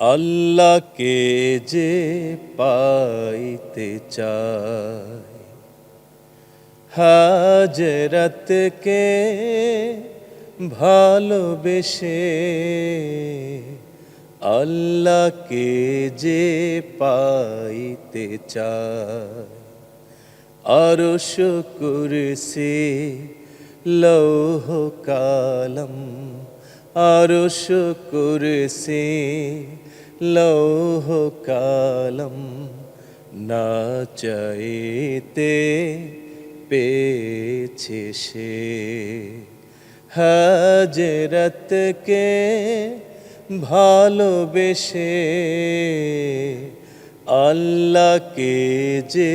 আল্লাহকে যে পাইতে চায়। হাজরতকে ভালোবেসে আল্লাহকে যে পাইতে চায়। আরশ কুরসি লৌহ কালম আরশ কুরসি লৌহ কালম না চাইতে পেয়েছে সে হাজরতকে ভালোবেসে আল্লাহকে যে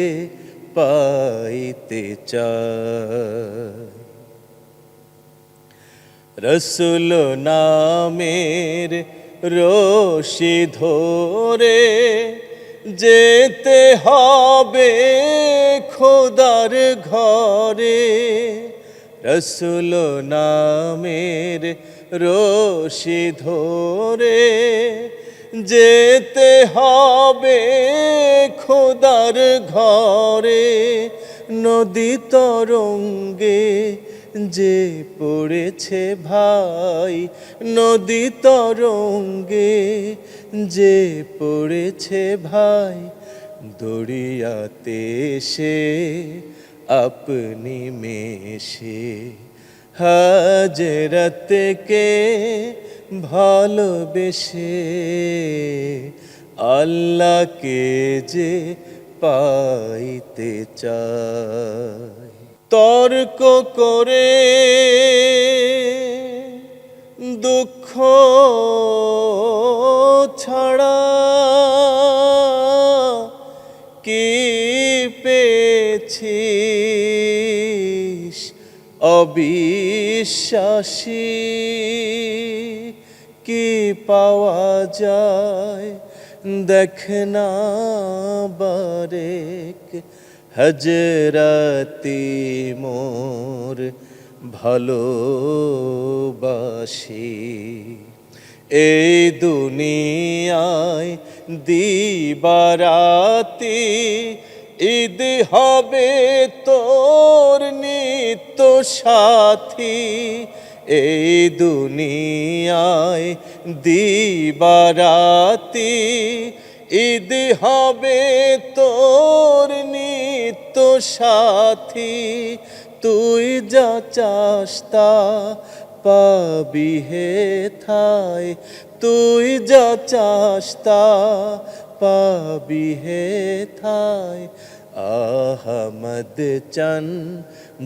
পাইতে চায় রসুল নামের রশি ধরে যেতে হবে খোদার ঘরে। রসুল নামের রশি ধরে যেতে হবে খোদার ঘরে। নদী তরঙ্গে যে পড়েছে ভাই নদী তরঙ্গে, যে পড়েছে ভাই দড়িয়াতে সে আপনি মেশে। হাজরতকে ভালোবেসে? আল্লাহকে যে পাইতে চায়। তর্ক করে দুঃখ ছাড়া কি পেয়েছিস? অবিশ্বাসী কি পাওয়া যায়? দেখ না বারেক হজরতি মোর ভালোবাসি। এই দুনিয়ায় দিবারাতি ঈদ হবে তোর নিত্য সাথী। এই দুনিয়ায় দিবারাতি ঈদ হবে তোর নিত্য সাথী। তুই যা চাস্তা পাবি হে থাই। তুই যা চাস্তা পাবি হে থাই। আহমদ চন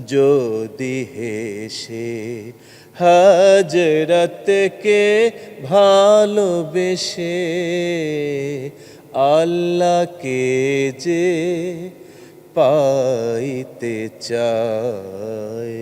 যদি হেসে, হজরতকে ভালোবেসে। আল্লাহকে যে পাইতে চায়।